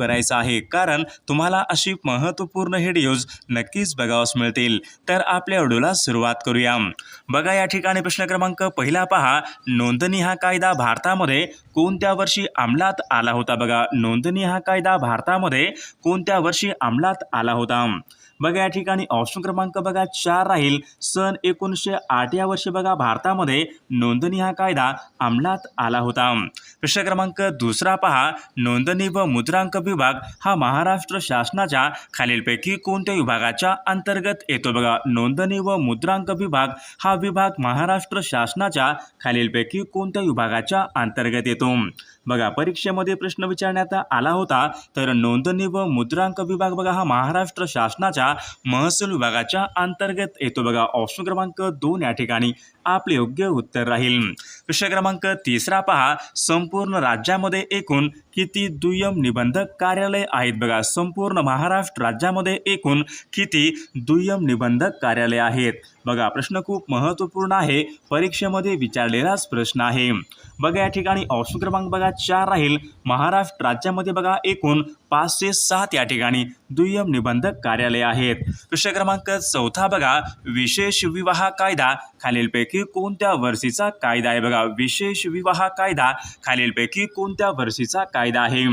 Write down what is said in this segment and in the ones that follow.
करायचं आहे. कारण तुम्हाला अशी महत्त्वपूर्ण हेडिओज नक्कीच बघावस मिळतील. तर आपल्या व्हिडिओला सुरुवात करूया. बघा या ठिकाणी प्रश्न क्रमांक पहिला पहा. नोंदणी हा कायदा भारतामध्ये कोणत्या वर्षी अंमलात आला होता? बघा नोंदणी हा कायदा भारतामध्ये कोणत्या वर्षी अंमलात आला होता? बघा या ठिकाणी ऑप्शन क्रमांक बघा चार राहील. सन एकोणीसशे आठ या वर्षी बघा भारतामध्ये नोंदणी हा कायदा अंमलात आला होता. प्रश्न क्रमांक दुसरा पहा. नोंदणी व मुद्रांक विभाग हा महाराष्ट्र शासनाच्या खालीलपैकी कोणत्या विभागाच्या अंतर्गत येतो बघा. नोंदणी व मुद्रांक विभाग हा विभाग महाराष्ट्र शासनाच्या खालीलपैकी कोणत्या विभागाच्या अंतर्गत येतो? बघा परीक्षेमध्ये प्रश्न विचारण्यात आला होता. तर नोंदणी व मुद्रांक विभाग बघा हा महाराष्ट्र शासनाच्या महसूल विभागाच्या अंतर्गत येतो बघा. ऑप्शन क्रमांक दोन या ठिकाणी आपले योग्य उत्तर राहील. प्रश्न क्रमांक तिसरा पहा. संपूर्ण राज्यामध्ये एकूण किती दुय्यम निबंधक कार्यालय आहेत बघा. संपूर्ण महाराष्ट्र राज्यामध्ये एकूण किती दुय्यम निबंधक कार्यालय आहेत. बघा प्रश्न खूप महत्त्वपूर्ण आहे. परीक्षेमध्ये विचारलेलाच प्रश्न आहे. बघा या ठिकाणी ऑप्शन क्रमांक बघा चार राहील. महाराष्ट्र राज्यामध्ये बघा एकूण पाच ते सात या ठिकाणी दुय्यम निबंधक कार्यालय आहेत. प्रश्न क्रमांक चौथा बघा विशेष विवाह कायदा. खालीलपैकी कोणत्या वर्षीचा कायदा आहे? बघा विशेष विवाह कायदा. खालीलपैकी कोणत्या वर्षीचा कायदा आहे?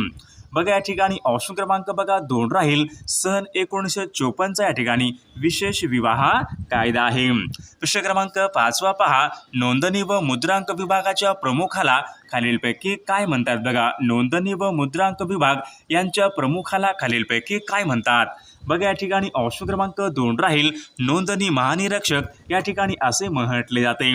बघा या ठिकाणी ऑप्शन क्रमांक बघा दोन राहील. सन एकोणीसशे चोपन्नचा या ठिकाणी विशेष विवाह कायदा आहे. प्रश्न क्रमांक पाचवा पहा. नोंदणी व मुद्रांक विभागाच्या प्रमुखाला खालीलपैकी काय म्हणतात बघा? नोंदणी व मुद्रांक विभाग यांच्या प्रमुखाला खालीलपैकी काय म्हणतात? बघा या ठिकाणी ऑप्शन क्रमांक दोन राहील. नोंदणी महानिरीक्षक या ठिकाणी असे म्हटले जाते.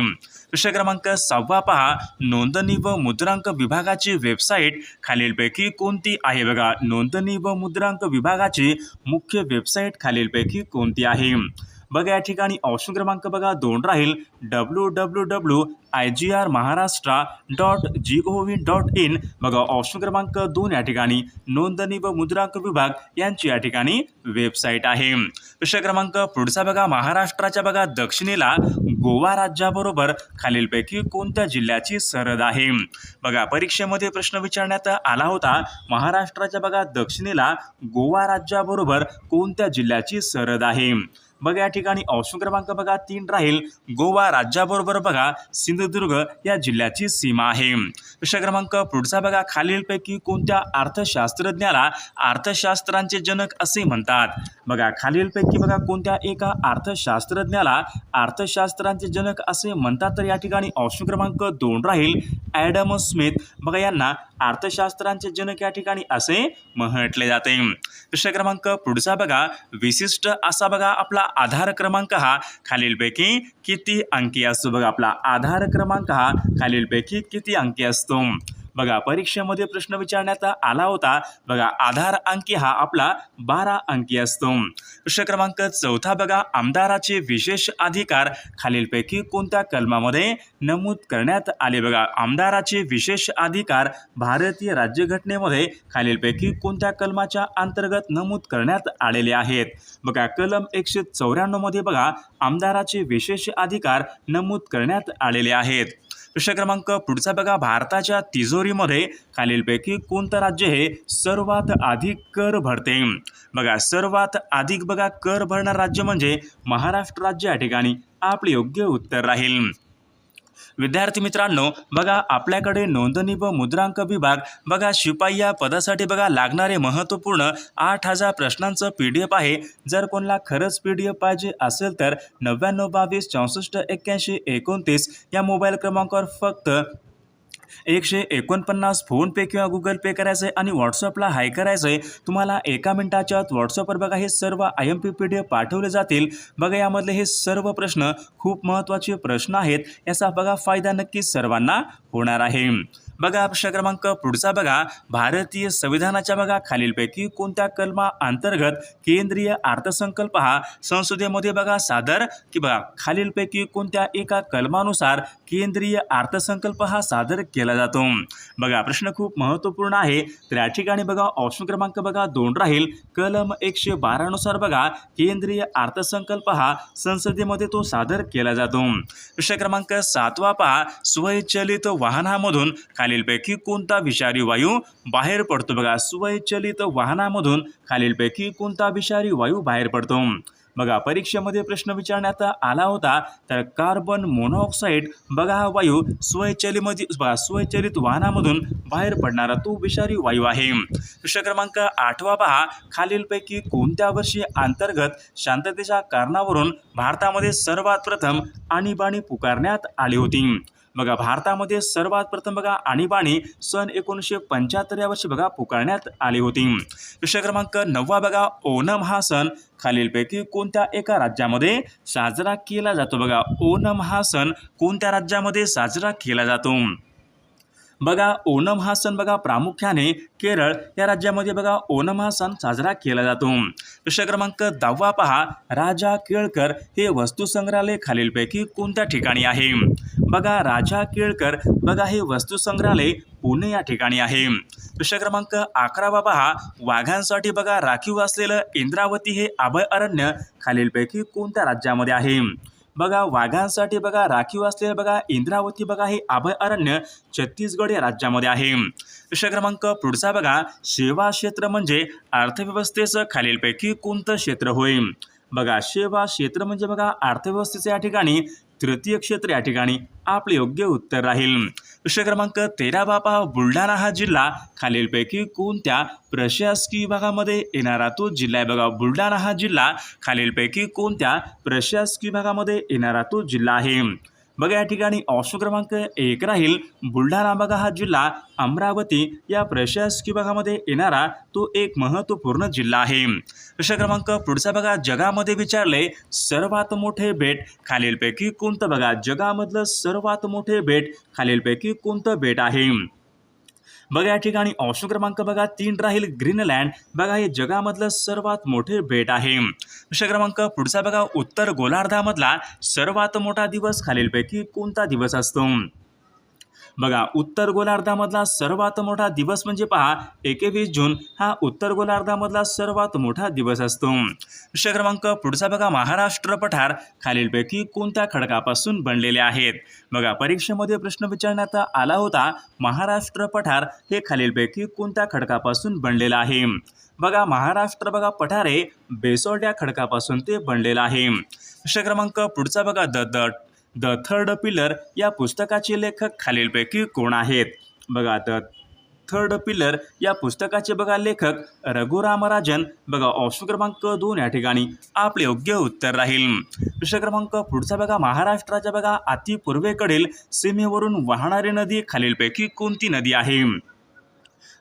प्रश्न क्रमांक सहावा पहा. नोंदणी व मुद्रांक विभागाची वेबसाईट खालीलपैकी कोणती आहे बघा? नोंदणी व मुद्रांक विभागाची मुख्य वेबसाईट खालीलपैकी कोणती आहे? बघा या ठिकाणी ऑप्शन क्रमांक बघा दोन राहील. W W W I G R Maharashtra dot G O V dot in बघा ऑप्शन क्रमांक दोन या ठिकाणी नोंदणी व मुद्रांक विभाग यांची या ठिकाणी वेबसाईट आहे. प्रश्न क्रमांक पुढचा बघा. महाराष्ट्राच्या बघा दक्षिणेला गोवा राज्याबरोबर खालीलपैकी कोणत्या जिल्ह्याची सरहद आहे? बघा परीक्षेमध्ये प्रश्न विचारण्यात आला होता. महाराष्ट्राच्या बघा दक्षिणेला गोवा राज्याबरोबर कोणत्या जिल्ह्याची सरहद आहे? बघा या ठिकाणी ऑप्शन क्रमांक बघा तीन राहील. गोवा राज्याबरोबर बघा सिंधुदुर्ग या जिल्ह्याची सीमा आहे. प्रश्न क्रमांक पुढचा बघा. खालीलपैकी कोणत्या अर्थशास्त्रज्ञाला अर्थशास्त्रांचे जनक असे म्हणतात? बघा खालीलपैकी बघा कोणत्या एका अर्थशास्त्रज्ञाला अर्थशास्त्रांचे जनक असे म्हणतात? तर या ठिकाणी ऑप्शन क्रमांक दोन राहील. Adam Smith. बघा यांना अर्थशास्त्रांचे जनक या ठिकाणी असे म्हटले जाते. प्रश्न क्रमांक पुढचा बघा. विशिष्ट असा बघा आपला आधार क्रमांक हा. खालीलपैकी किती अंकी असतो बघा आपला आधार क्रमांक हा. खालीलपैकी किती अंकी असतो? बघा परीक्षेमध्ये प्रश्न विचारण्यात आला होता. बघा आधार अंकी हा आपला बारा अंकी असतो प्रश्न क्रमांक चौथा बघा आमदाराचे विशेष अधिकार खालीलपैकी कोणत्या कलमामध्ये नमूद करण्यात आले? बघा आमदाराचे विशेष अधिकार भारतीय राज्यघटनेमध्ये खालीलपैकी कोणत्या कलमाच्या अंतर्गत नमूद करण्यात आलेले आहेत? बघा कलम एकशे चौऱ्याण्णवमध्ये बघा आमदाराचे विशेष अधिकार नमूद करण्यात आलेले आहेत. प्रश्न क्रमांक पुढचा बघा. भारताच्या तिजोरीमध्ये खालीलपैकी कोणतं राज्य हे सर्वात अधिक कर भरते? बघा सर्वात अधिक बघा कर भरणारं राज्य म्हणजे महाराष्ट्र राज्य या ठिकाणी. आपले योग्य उत्तर राहील. विद्यार्थी मित्रांनो बघा आपल्याकडे नोंदणी व मुद्रांक विभाग बघा शिपाई या पदासाठी बघा लागणारे महत्त्वपूर्ण आठ हजार प्रश्नांचं पी डी एफ आहे. जर कोणाला खरंच पी डी एफ पाहिजे असेल तर नव्याण्णव बावीस चौसष्ट एक्क्याऐंशी एकोणतीस या मोबाईल क्रमांकावर फक्त एकशे एकोणपन्नास फोनपे किंवा गुगल पे करायचं आहे आणि व्हॉट्सअपला हाय करायचं आहे तुम्हाला एका मिनिटाच्या आत व्हॉट्सअपवर बघा हे सर्व I M P P D F पाठवले जातील. बघा यामधले हे सर्व प्रश्न खूप महत्त्वाचे प्रश्न आहेत. याचा बघा फायदा नक्कीच सर्वांना होणार आहे. बघा प्रश्न क्रमांक पुढचा बघा. भारतीय संविधानाच्या बघा खालीलपैकी कोणत्या कलमा अंतर्गत केंद्रीय अर्थसंकल्प हा संसदेमध्ये बघा सादर? की बघा खालीलपैकी कोणत्या एका कलमानुसार केंद्रीय अर्थसंकल्प हा सादर केला जातो? बघा प्रश्न खूप महत्त्वपूर्ण आहे. तर या ठिकाणी बघा ऑप्शन क्रमांक बघा दोन राहील. कलम एकशे बारानुसार बघा केंद्रीय अर्थसंकल्प हा संसदेमध्ये तो सादर केला जातो. प्रश्न क्रमांक सातवा पहा. स्वयंचलित वाहनामधून खालीलपैकी कोणता विषारी वायू बाहेर पडतो? बघा स्वयंचलित वाहनामधून खालीलपैकी कोणता विषारी वायू बाहेर पडतो? बघा परीक्षेमध्ये प्रश्न विचारण्यात आला होता तर कार्बन मोनॉक्साईड बघा हा वायू स्वयचलीमध्ये बघा स्वयंचलित वाहनामधून बाहेर पडणारा तो विषारी वायू आहे. प्रश्न क्रमांक आठवा पहा. खालीलपैकी कोणत्या वर्षी अंतर्गत शांततेच्या कारणावरून भारतामध्ये सर्वात प्रथम आणीबाणी पुकारण्यात आली होती? बघा भारतामध्ये सर्वात प्रथम बघा आणीबाणी सन एकोणीसशे पंच्याहत्तर या वर्षी बघा पुकारण्यात आली होती. प्रश्न क्रमांक नववा बघा ओणम हा सण खालीलपैकी कोणत्या एका राज्यामध्ये साजरा केला जातो? बघा ओणम हा सण कोणत्या राज्यामध्ये साजरा केला जातो? बघा ओणम हा सण बघा प्रामुख्याने केरळ या राज्यामध्ये बघा ओणम हा सण साजरा केला जातो. प्रश्न क्रमांक दहावा पहा. राजा केळकर हे वस्तुसंग्रहालय खालीलपैकी कोणत्या ठिकाणी आहे? बघा राजा केळकर बघा हे वस्तुसंग्रहालय पुणे या ठिकाणी आहे. प्रश्न क्रमांक अकरावा पहा. वाघांसाठी बघा राखीव असलेलं इंद्रावती हे अभयारण्य खालीलपैकी कोणत्या राज्यामध्ये आहे? बघा वाघांसाठी बघा राखीव असलेले बघा इंद्रावती बघा हे अभयारण्य छत्तीसगड या राज्यामध्ये आहे. दुसरा क्रमांक पुढचा बघा सेवा क्षेत्र म्हणजे अर्थव्यवस्थेचं खालीलपैकी कोणतं क्षेत्र होय? बघा सेवा क्षेत्र म्हणजे बघा अर्थव्यवस्थेचं या ठिकाणी तृतीय क्षेत्र या ठिकाणी आपले योग्य उत्तर राहील. प्रश्न क्रमांक तेरा बापा बुलढाणा हा जिल्हा. खालीलपैकी कोणत्या प्रशासकीय विभागामध्ये येणारा तो जिल्हा आहे बघा बुलढाणा हा जिल्हा. खालीलपैकी कोणत्या प्रशासकीय विभागामध्ये येणारा तो जिल्हा आहे? बघा या ठिकाणी ऑप्शन क्रमांक एक राहील. बुलढाणा बघा हा जिल्हा अमरावती या प्रशासकीय भागामध्ये येणारा तो एक महत्त्वपूर्ण जिल्हा आहे. प्रश्न क्रमांक पुढचा बघा जगामध्ये विचारले सर्वात मोठे बेट खालीलपैकी कोणतं? बघा जगामधलं सर्वात मोठे बेट खालीलपैकी कोणतं बेट आहे? बघा या ठिकाणी ऑप्शन क्रमांक बघा तीन राहील ग्रीनलँड. बघा हे जगामधलं सर्वात मोठे बेट आहे. प्रश्न क्रमांक पुढचा बघा उत्तर गोलार्धामधला सर्वात मोठा दिवस खालीलपैकी कोणता दिवस असतो? बघा उत्तर गोलार्धामधला सर्वात मोठा दिवस म्हणजे पहा एकवीस जून हा उत्तर गोलार्धामधला सर्वात मोठा दिवस असतो. प्रश्न क्रमांक पुढचा बघा महाराष्ट्र पठार खालीलपैकी कोणत्या खडकापासून बनलेले आहेत? बघा परीक्षेमध्ये प्रश्न विचारण्यात आला होता महाराष्ट्र पठार हे खालीलपैकी कोणत्या खडकापासून बनलेलं आहे? बघा महाराष्ट्र बघा पठार हे बेसॉल्ट या खडकापासून ते बनलेलं आहे. प्रश्न क्रमांक पुढचा बघा द द थर्ड पिलर या पुस्तकाचे लेखक खालीलपैकी कोण आहेत? बघा द थर्ड पिलर या पुस्तकाचे बघा लेखक रघुरामराजन. बघा ऑप्शन क्रमांक दोन या ठिकाणी आपले योग्य उत्तर राहील. प्रश्न क्रमांक पुढचा बघा महाराष्ट्राच्या बघा अतिपूर्वेकडील सीमेवरून वाहणारी नदी खालीलपैकी कोणती नदी आहे?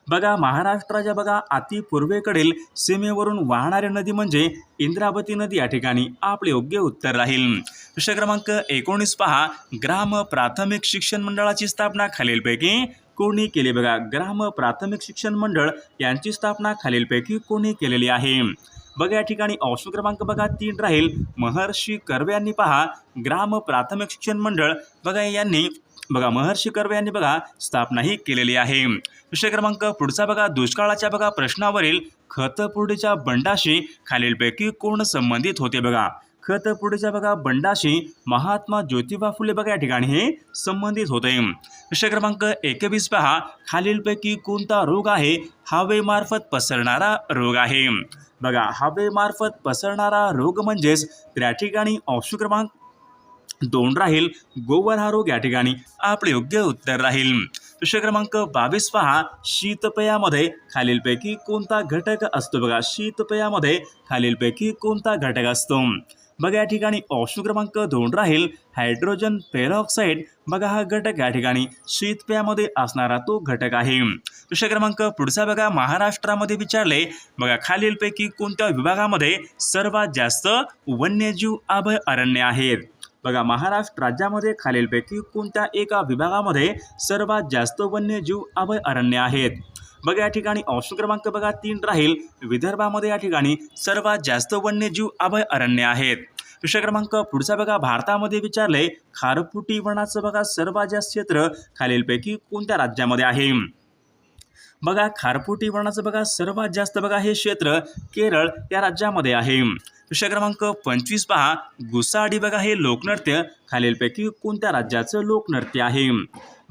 बघा महाराष्ट्राच्या बघा अति पूर्वेकडील सीमेवरून वाहणारी नदी म्हणजे इंद्रावती नदी या ठिकाणी. आपले योग्य उत्तर राहील. प्रश्न क्रमांक एकोणीस पहा. ग्राम प्राथमिक शिक्षण मंडळाची स्थापना खालीलपैकी कोणी केली? बघा ग्राम प्राथमिक शिक्षण मंडळ यांची स्थापना खालीलपैकी कोणी केलेली आहे? बघा या ठिकाणी ऑप्शन क्रमांक बघा तीन राहील. महर्षी कर्वे यांनी पहा ग्राम प्राथमिक शिक्षण मंडळ बघा यांनी बघा महर्षी कर्वे यांनी बघा स्थापनाही केलेली आहे. विषय क्रमांक पुढचा बघा दुष्काळाच्या बघा प्रश्नावरील खतपुडीच्या बंडाशी खालीलपैकी कोण संबंधित होते बघा? खतपुडीच्या बघा बंडाशी महात्मा ज्योतिबा फुले बघा या ठिकाणी हे संबंधित होते. विषय क्रमांक एकवीस पहा खालीलपैकी कोणता रोग आहे? हवेमार्फत पसरणारा रोग आहे. बघा हवेमार्फत पसरणारा रोग म्हणजेच त्या ठिकाणी ऑप्शन क्रमांक दोन राहील गोवर हा रोग या ठिकाणी आपले योग्य उत्तर राहील. प्रश्न क्रमांक बावीस पहा. शीतपेयामध्ये खालीलपैकी कोणता घटक असतो? बघा शीतपेयामध्ये खालीलपैकी कोणता घटक असतो? बघा या ठिकाणी ऑप्शन क्रमांक दोन राहील हायड्रोजन पेरॉक्साईड बघा हा घटक या ठिकाणी शीतपेयामध्ये असणारा तो घटक आहे. प्रश्न क्रमांक पुढचा बघा महाराष्ट्रामध्ये विचारले. बघा खालीलपैकी कोणत्या विभागामध्ये सर्वात जास्त वन्यजीव अभयारण्य आहेत? बघा महाराष्ट्र राज्यामध्ये खालीलपैकी कोणत्या एका विभागामध्ये सर्वात जास्त वन्यजीव अभयारण्य आहेत? बघा या ठिकाणी ऑप्शन क्रमांक बघा तीन राहील. विदर्भामध्ये या ठिकाणी सर्वात जास्त वन्यजीव अभयारण्य आहेत. प्रश्न क्रमांक पुढचा बघा भारतामध्ये विचारले खारफुटी वनाचं बघा सर्वात जास्त क्षेत्र खालीलपैकी कोणत्या राज्यामध्ये आहे? बघा खारफुटी वनाचं बघा सर्वात जास्त बघा हे क्षेत्र केरळ या राज्यामध्ये आहे. विषय क्रमांक पंचवीस पहा. गुसाडी बघा हे लोकनृत्य. खालीलपैकी कोणत्या राज्याचं लोकनृत्य आहे?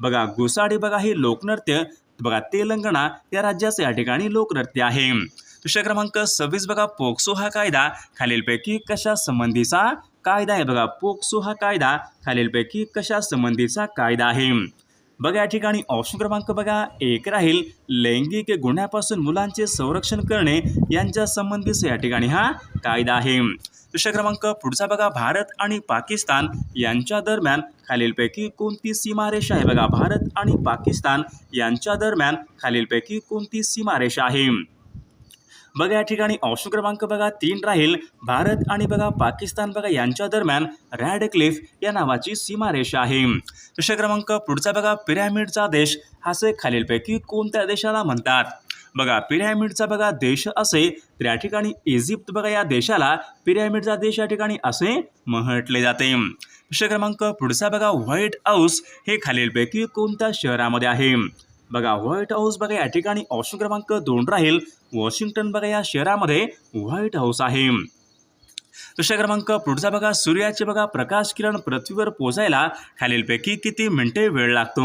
बघा गुसाडी बघा हे लोकनृत्य. बघा तेलंगणा या राज्याचं या ठिकाणी लोकनृत्य आहे. विषय क्रमांक सव्वीस बघा पोक्सो हा कायदा. खालीलपैकी कशा संबंधीचा कायदा आहे? बघा पोक्सो हा कायदा. खालीलपैकी कशा संबंधीचा कायदा आहे? बघा या ठिकाणी ऑप्शन क्रमांक बघा एक राहील. लैंगिक गुन्ह्यापासून मुलांचे संरक्षण करणे यांच्या संबंधीचा या ठिकाणी हा कायदा आहे. दुसरा क्रमांक पुढचा बघा भारत आणि पाकिस्तान यांच्या दरम्यान खालीलपैकी कोणती सीमारेषा आहे? बघा भारत आणि पाकिस्तान यांच्या दरम्यान खालीलपैकी कोणती सीमारेषा आहे? बघा या ठिकाणी ऑप्शन क्रमांक बघा तीन राहील. भारत आणि बघा पाकिस्तान बघा यांच्या दरम्यान रॅड क्लिफ या नावाची सीमारेषा आहे. दुसरा क्रमांक पुढचा बघा पिरॅमिडचा देश. असे खालीलपैकी कोणत्या देशाला म्हणतात? बघा पिरॅमिडचा बघा देश असे तर या ठिकाणी इजिप्त बघा या देशाला पिरॅमिडचा देश या ठिकाणी असे म्हटले जाते. दुसरा क्रमांक पुढचा बघा व्हाईट हाऊस हे खालीलपैकी कोणत्या शहरामध्ये आहे? बघा व्हाईट हाऊस बघा या ठिकाणी ऑप्शन क्रमांक दोन राहील. वॉशिंग्टन बघा या शहरामध्ये व्हाईट हाऊस आहे. विषय क्रमांक पुढचा बघा सूर्याचे बघा प्रकाश किरण पृथ्वीवर पोचायला खालीलपैकी किती मिनिटे वेळ लागतो?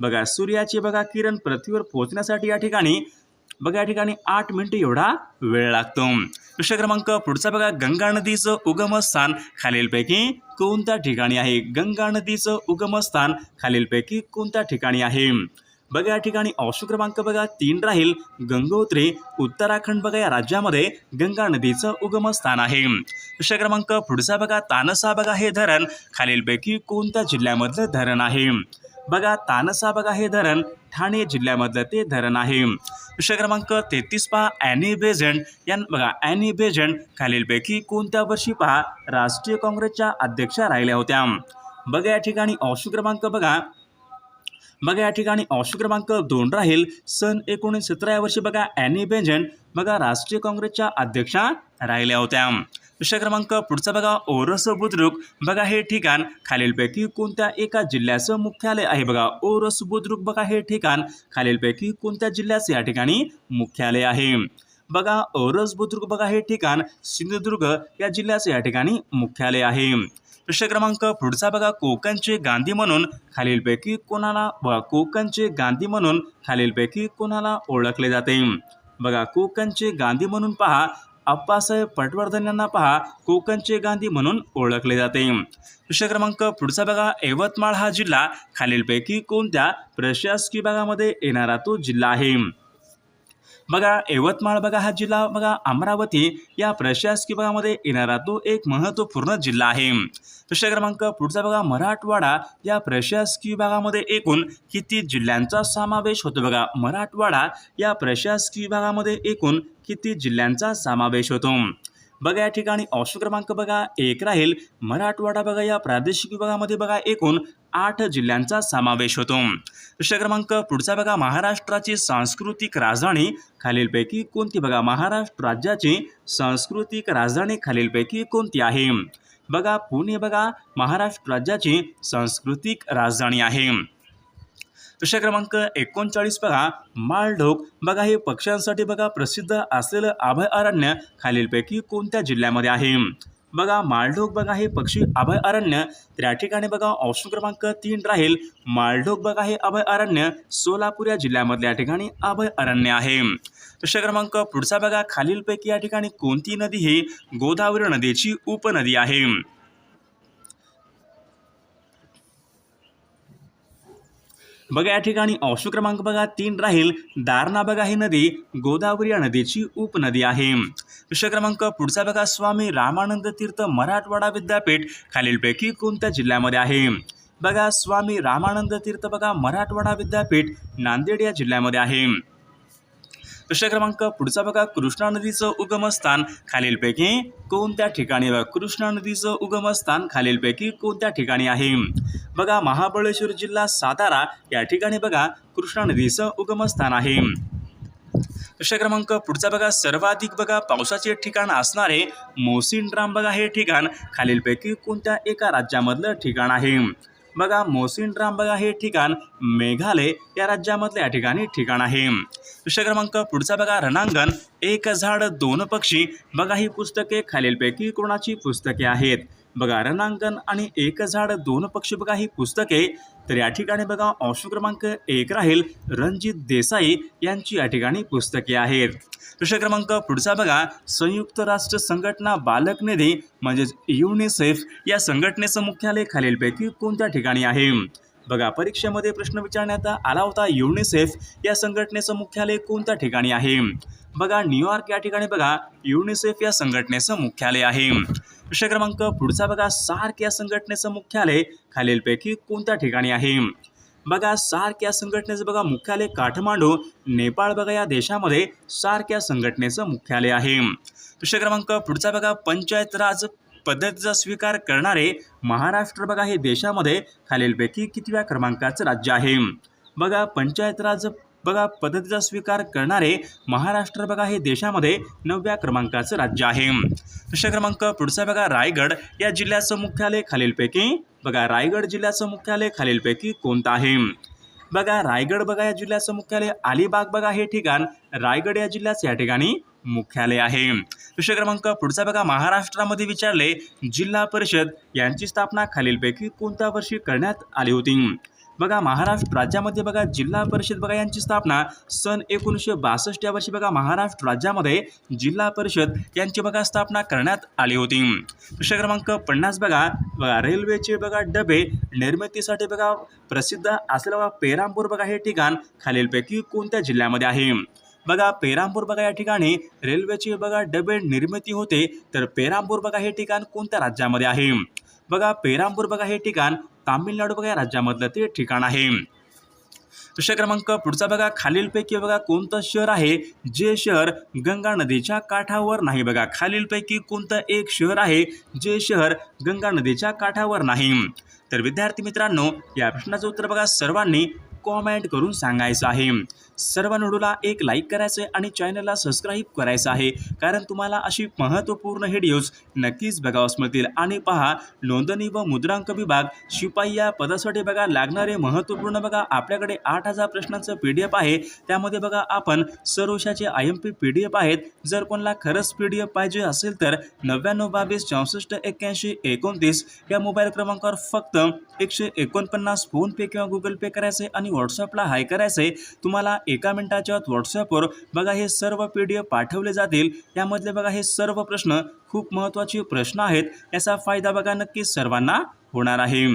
बघा सूर्याचे बघा किरण पृथ्वीवर पोहोचण्यासाठी या ठिकाणी बघा या ठिकाणी आठ मिनिटे एवढा वेळ लागतो. विषय क्रमांक पुढचा बघा गंगा नदीचं उगमस्थान खालीलपैकी कोणत्या ठिकाणी आहे? गंगा नदीचं उगमस्थान खालीलपैकी कोणत्या ठिकाणी आहे? बघा या ठिकाणी ऑप्शन क्रमांक बघा तीन राहील. गंगोत्री उत्तराखंड बघा या राज्यामध्ये गंगा नदीचं उगमस्थान आहे. विषय क्रमांक पुढचा बघा तानसा बघा हे धरण. खालीलपैकी कोणत्या जिल्ह्यामधलं धरण आहे? बघा तानसा बघा हे धरण. ठाणे जिल्ह्यामधलं ते धरण आहे. विषय क्रमांक तेहतीस पहा ॲनी बेझंट या बघा अॅनी बेझंट खालीलपैकी कोणत्या वर्षी पहा राष्ट्रीय काँग्रेसच्या अध्यक्षा राहिल्या होत्या? बघा या ठिकाणी ऑप्शन क्रमांक बघा बघा या ठिकाणी ऑप्शन क्रमांक दोन राहील. सन एकोणीसशे सतरा या वर्षी बघा ॲनी बेंजन बघा राष्ट्रीय काँग्रेसच्या अध्यक्षा राहिल्या होत्या. प्रश्न क्रमांक पुढचा बघा ओरस बुद्रुक. बघा हे ठिकाण खालीलपैकी कोणत्या एका जिल्ह्याचं मुख्यालय आहे? बघा ओरस बुद्रुक बघा हे ठिकाण खालीलपैकी कोणत्या जिल्ह्याचं या ठिकाणी मुख्यालय आहे? बघा ओरस बुद्रुक बघा हे ठिकाण सिंधुदुर्ग या जिल्ह्याचं या ठिकाणी मुख्यालय आहे. प्रश्न क्रमांक पुढचा बघा. कोकणचे गांधी म्हणून खालीलपैकी कोणाला व कोकणचे गांधी म्हणून खालीलपैकी कोणाला ओळखले जाते? बघा कोकणचे गांधी म्हणून पहा. अप्पासाहेब पटवर्धन यांना पहा. कोकणचे गांधी म्हणून ओळखले जाते. प्रश्न क्रमांक पुढचा बघा. यवतमाळ हा जिल्हा खालीलपैकी कोणत्या प्रशासकीय भागामध्ये येणारा तो जिल्हा आहे? बघा यवतमाळ बघा हा जिल्हा बघा अमरावती या प्रशासकीय भागामध्ये येणारा तो एक महत्त्वपूर्ण जिल्हा आहे. प्रश्न क्रमांक पुढचा बघा मराठवाडा या प्रशासकीय भागामध्ये एकूण किती जिल्ह्यांचा समावेश होतो बघा? मराठवाडा या प्रशासकीय भागामध्ये एकूण किती जिल्ह्यांचा समावेश होतो? बघा या ठिकाणी ऑप्शन क्रमांक बघा एक राहील. मराठवाडा बघा या प्रादेशिक विभागामध्ये बघा एकूण आठ जिल्ह्यांचा समावेश होतो. प्रश्न क्रमांक पुढचा बघा. महाराष्ट्राची सांस्कृतिक राजधानी खालीलपैकी कोणती? बघा महाराष्ट्र राज्याची सांस्कृतिक राजधानी खालीलपैकी कोणती आहे? बघा पुणे बघा महाराष्ट्र राज्याची सांस्कृतिक राजधानी आहे. प्रश्न क्रमांक एकोणचाळीस बघा. माळढोक बघा हे पक्ष्यांसाठी बघा प्रसिद्ध असलेलं अभयारण्य खालीलपैकी कोणत्या जिल्ह्यामध्ये आहे? बघा माळढोक बघा हे पक्षी अभयारण्य तर या ठिकाणी बघा ऑप्शन क्रमांक तीन राहील. माळढोक बघा हे अभयारण्य सोलापूर या जिल्ह्यामधल्या या ठिकाणी अभयारण्य आहे. प्रश्न क्रमांक पुढचा बघा. खालीलपैकी या ठिकाणी कोणती नदी ही? गोदावरी नदीची उपनदी आहे. बघा या ठिकाणी ऑप्शन क्रमांक बघा तीन राहील. दारणा बघा ही नदी. गोदावरी या नदीची उपनदी आहे. विषय क्रमांक पुढचा बघा. स्वामी रामानंद तीर्थ मराठवाडा विद्यापीठ खालीलपैकी कोणत्या जिल्ह्यामध्ये आहे? बघा स्वामी रामानंद तीर्थ बघा मराठवाडा विद्यापीठ नांदेड या जिल्ह्यामध्ये आहे. प्रश्न क्रमांक पुढचा बघा. कृष्णा नदीचं उगमस्थान खालीलपैकी कोणत्या ठिकाणी? बघा कृष्णा नदीचं उगमस्थान खालीलपैकी कोणत्या ठिकाणी आहे? बघा महाबळेश्वर जिल्हा सातारा या ठिकाणी बघा कृष्णा नदीचं उगमस्थान आहे. प्रश्न क्रमांक पुढचा बघा. सर्वाधिक बघा पावसाचे ठिकाण असणारे मोसिनराम बघा हे ठिकाण. खालीलपैकी कोणत्या एका राज्यामधलं ठिकाण आहे? बघा मोसिनराम बघा हे ठिकाण. मेघालय या राज्यामधल्या या ठिकाणी ठिकाण आहे. प्रश्न क्रमांक पुढचा बघा. रणांगण एक झाड दोन पक्षी. बघा ही पुस्तके खालीलपैकी कोणाची पुस्तके आहेत? बघा रणांगण आणि एक झाड दोन पक्षी बघा ही पुस्तके. तर या ठिकाणी बघा ऑप्शन क्रमांक एक राहील रणजित देसाई यांची या ठिकाणी पुस्तके आहेत. प्रश्न क्रमांक पुढचा बघा संयुक्त राष्ट्र संघटना बालक निधी म्हणजेच युनिसेफ या संघटनेचं मुख्यालय खालीलपैकी कोणत्या ठिकाणी आहे? बघा परीक्षेमध्ये प्रश्न विचारण्यात आला होता युनिसेफ या संघटनेचं मुख्यालय कोणत्या ठिकाणी आहे? बघा न्यूयॉर्क या ठिकाणी बघा युनिसेफ या संघटनेचं मुख्यालय आहे. प्रश्न क्रमांक पुढचा बघा सार्क या संघटनेचं मुख्यालय खालीलपैकी कोणत्या ठिकाणी आहे? बघा सार्क या संघटनेचं बघा मुख्यालय काठमांडू नेपाळ बघा या देशामध्ये सार्क या संघटनेचं मुख्यालय आहे. प्रश्न क्रमांक पुढचा बघा पंचायत राज पद्धतीचा स्वीकार करणारे महाराष्ट्र बघा हे देशामध्ये खालीलपैकी कितव्या क्रमांकाचं राज्य आहे? बघा पंचायत राज बघा पद्धतीचा स्वीकार करणारे महाराष्ट्र बघा हे देशामध्ये नवव्या क्रमांकाचं राज्य आहे. प्रश्न क्रमांक पुढचा बघा रायगड या जिल्ह्याचं मुख्यालय खालीलपैकी. बघा रायगड जिल्ह्याचं मुख्यालय खालीलपैकी कोणतं आहे? बघा रायगड बघा या जिल्ह्याचं मुख्यालय अलिबाग बघा हे ठिकाण. रायगड या जिल्ह्याचं या ठिकाणी मुख्यालय आहे. विषय क्रमांक पुढचा बघा. महाराष्ट्रामध्ये विचारले जिल्हा परिषद यांची स्थापना खालीलपैकी कोणत्या वर्षी करण्यात आली होती? बघा महाराष्ट्र राज्यामध्ये बघा जिल्हा परिषद बघा यांची स्थापना सन एकोणीसशे बासष्ट या वर्षी बघा महाराष्ट्र राज्यामध्ये जिल्हा परिषद यांची बघा स्थापना करण्यात आली होती. प्रश्न क्रमांक पन्नास बघा. बघा रेल्वेचे बघा डबे निर्मितीसाठी बघा प्रसिद्ध असलेला पेरामपूर बघा हे ठिकाण खालीलपैकी कोणत्या जिल्ह्यामध्ये आहे? बघा पेरांपूर बघा या ठिकाणी. रेल्वेची बघा डबे निर्मिती होते. तर पेरांपूर बघा हे ठिकाण कोणत्या राज्यामध्ये आहे? बघा पेरांपूर बघा हे ठिकाण तामिळनाडू बघा या राज्यामधलं ते ठिकाण आहे. प्रश्न क्रमांक पुढचा बघा खालीलपैकी बघा कोणतं शहर आहे? जे शहर गंगा नदीच्या काठावर नाही बघा. खालीलपैकी कोणतं एक शहर आहे? जे शहर गंगा नदीच्या काठावर नाही. तर विद्यार्थी मित्रांनो या प्रश्नाचं उत्तर बघा सर्वांनी कॉमेंट करून सांगायचं आहे. सर्व नडूला एक लाईक करायचं आहे आणि चॅनलला सबस्क्राईब करायचं आहे. कारण तुम्हाला अशी महत्त्वपूर्ण व्हिडिओज नक्कीच बघावंच मिळतील आणि पहा नोंदणी व मुद्रांक विभाग शिपाई या पदासाठी बघा लागणारे महत्त्वपूर्ण बघा आपल्याकडे आठ हजार प्रश्नांचं पी डी एफ आहे. त्यामध्ये बघा आपण सर्वशाचे I M P P D F आहेत. जर कोणाला खरंच पी डी एफ पाहिजे असेल तर नव्याण्णव बावीस चौसष्ट एक्क्याऐंशी एकोणतीस या मोबाईल क्रमांकावर फक्त एकशे एकोणपन्नास फोनपे किंवा गुगल पे करायचे आणि व्हॉट्सअपला हाय करायचे. तुम्हाला एका मिनिटाच्या आत व्हॉट्सअपवर बघा हे सर्व पी डी एफ पाठवले जातील. त्यामधले बघा हे सर्व प्रश्न खूप महत्त्वाचे प्रश्न आहेत. याचा फायदा बघा नक्की सर्वांना होणार आहे.